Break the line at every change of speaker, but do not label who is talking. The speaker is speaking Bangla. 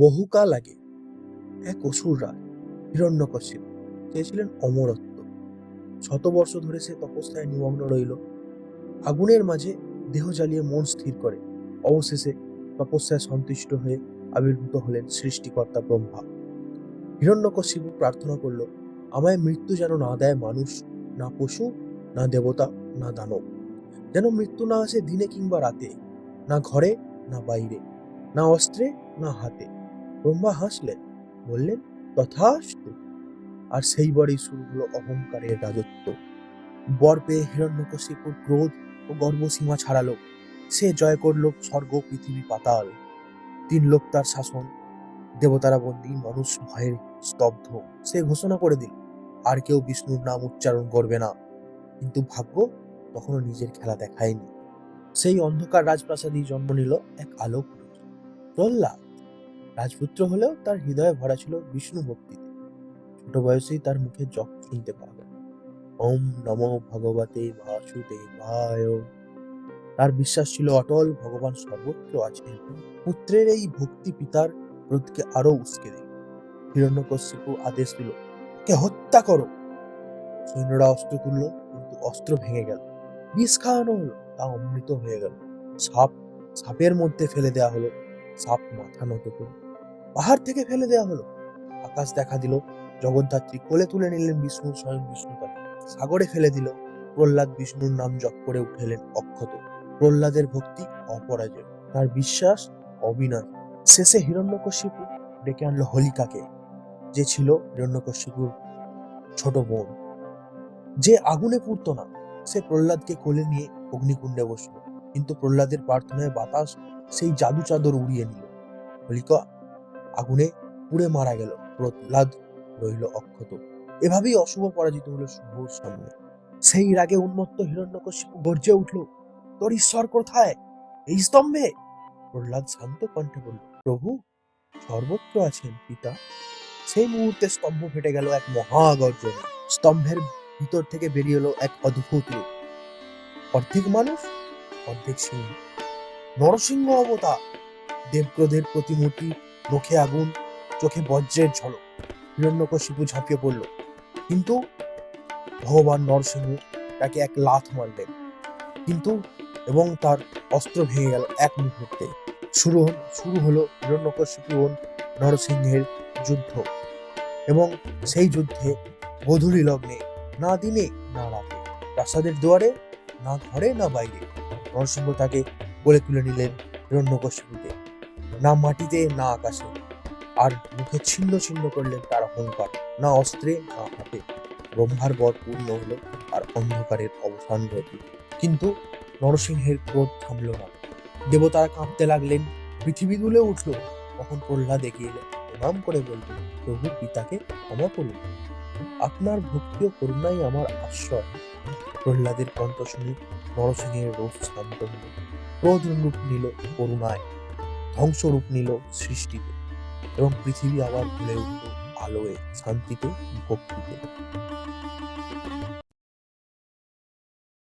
বহুকাল আগে এক অসুর রাজ হিরণ্যকশিপ চেয়েছিলেন অমরত্ব। শত বর্ষ ধরে সে তপস্যায় নিমগ্ন রইল। আগুনের মাঝে দেহ জ্বালিয়ে মন স্থির করে। অবশেষে তপস্যায় সন্তুষ্ট হয়ে আবির্ভূত হলেন সৃষ্টিকর্তা ব্রহ্মা। হিরণ্যকশিপু প্রার্থনা করল, আমায় মৃত্যু যেন না দেয় মানুষ, না পশু, না দেবতা, না দানব। যেন মৃত্যু না আসে দিনে কিংবা রাতে, না ঘরে, না বাইরে, না অস্ত্রে, না হাতে। ব্রহ্মা হাসলেন, বললেন তথাস্তু আর সেইবারই শুরু হলো অহংকারের রাজত্ব। বর পেয়ে হিরণ্যকশিপুর ক্রোধ ও গর্বসীমা ছাড়ালো। সে জয় করল স্বর্গ, পৃথিবী, পাতাল। তিন লোক তার শাসন, দেবতারা বন্দী মানুষ ভয়ের স্তব্ধ। সে ঘোষণা করে দিল, আর কেউ বিষ্ণুর নাম উচ্চারণ করবে না। কিন্তু ভাগ্য তখনও নিজের খেলা দেখায়নি। সেই অন্ধকার রাজপ্রাসাদেই জন্ম নিল এক আলোক প্রহ্লাদ রাজপুত্র হলেও তার হৃদয়ে ভরা ছিল বিষ্ণু ভক্তিতে ছোট বয়সেই তার মুখে জপ শুনতে পাওয়া ওম নমো ভগবতে বাসুদেবায়। তার বিশ্বাস ছিল অটল ভগবান সর্বত্র আছেন পুত্রের এই ভক্তি পিতার ক্রোধকে আরও উস্কে দিল। হিরণ্যকশিপু আদেশ দিল কে হত্যা করো। সৈন্যরা অস্ত্র তুলল, কিন্তু অস্ত্র ভেঙে গেল। বিষ খাওয়ানো হলো, তা অমৃত হয়ে গেল। সাপ, সাপের মধ্যে ফেলে দেওয়া হলো। সাপ মাথা নত করে। পাহাড় থেকে ফেলে দেওয়া হলো। আকাশ দেখা দিল, জগদ্ধাত্রী কোলে তুলে নিলেন বিষ্ণু স্বয়ং বিষ্ণু সাগরে ফেলে দিল, প্রহ্লাদ বিষ্ণুর নাম জপ করে উঠেলেন অক্ষত। প্রহ্লাদের ভক্তি অপরাজয়, তার বিশ্বাস অবিনাশ শেষে হিরণ্যকশিপু ডেকে আনলো হোলিকাকে, যে ছিল হিরণ্যকশিপুর ছোট বোন। যে আগুনে পুড়ত না, সে প্রহ্লাদকে কোলে নিয়ে অগ্নিকুণ্ডে বসল। কিন্তু প্রহ্লাদের প্রার্থনায় বাতাস সেই জাদু চাদর উড়িয়ে নিল। হোলিকা আগুনে পুড়ে মারা গেল। প্রহ্লাদ রইল অক্ষত। এভাবেই অশুভ পরাজিত হলো শুভর সামনে। সেই রাগে উন্মত্ত হিরণ্যকশিপু গর্জে উঠল, তোর ঈশ্বর কোথায়? এই স্তম্ভে? প্রহ্লাদ শান্ত কণ্ঠে বলল, প্রভু, সর্বত্র আছেন পিতা। সেই মুহূর্তে স্তম্ভ ফেটে গেল এক মহাগর্জন। স্তম্ভের ভিতর থেকে বেরিয়ে এলো এক অদ্ভুত রূপ। অর্ধেক মানুষ অর্ধেক সিংহ। নরসিংহ অবতার দেবক্রোধের প্রতিমূর্তি, মুখে আগুন, চোখে বজ্রের ঝলক। হিরণ্যকশিপু ঝাঁপিয়ে পড়ল। কিন্তু ভগবান নরসিংহ তাকে এক লাথ মারলেন। কিন্তু এবং তার অস্ত্র ভেঙে গেল এক মুহূর্তে। শুরু শুরু হলো হিরণ্যকশিপু ও নরসিংহের যুদ্ধ। এবং সেই যুদ্ধে গধূলি লগ্নে না দিনে, না রাতে। প্রাসাদের দুয়ারে, না ঘরে, না বাইরে। নরসিংহ তাকে বলে তুলে নিলেন হিরণ্যকশিপুকে না মাটিতে, না আকাশে। আর মুখে ছিন্ন ছিন্ন করলেন তার অহংকার, না অস্ত্রে, না হাতে। ব্রহ্মার বর পূর্ণ হলো আর অন্ধকারের অবসান ঘটল। কিন্তু নরসিংহের ক্রোধ থামল না। দেবতারা কাঁপতে লাগলেন, পৃথিবী দুলে উঠল। তখন প্রহ্লাদ এগিয়ে এলেন, প্রণাম করে বললেন প্রভু পিতাকে ক্ষমা করুন। আপনার ভক্তি ও করুণাই আমার আশ্রয়। প্রহ্লাদের কণ্ঠ শুনে নরসিংহের রোষ শান্ত হল ক্রোধ রূপ নিল করুণায় ধ্বংস রূপ নিল সৃষ্টিতে এবং পৃথিবী আবার ভুলে উঠল আলোয়, শান্তিতে, ভক্তিতে।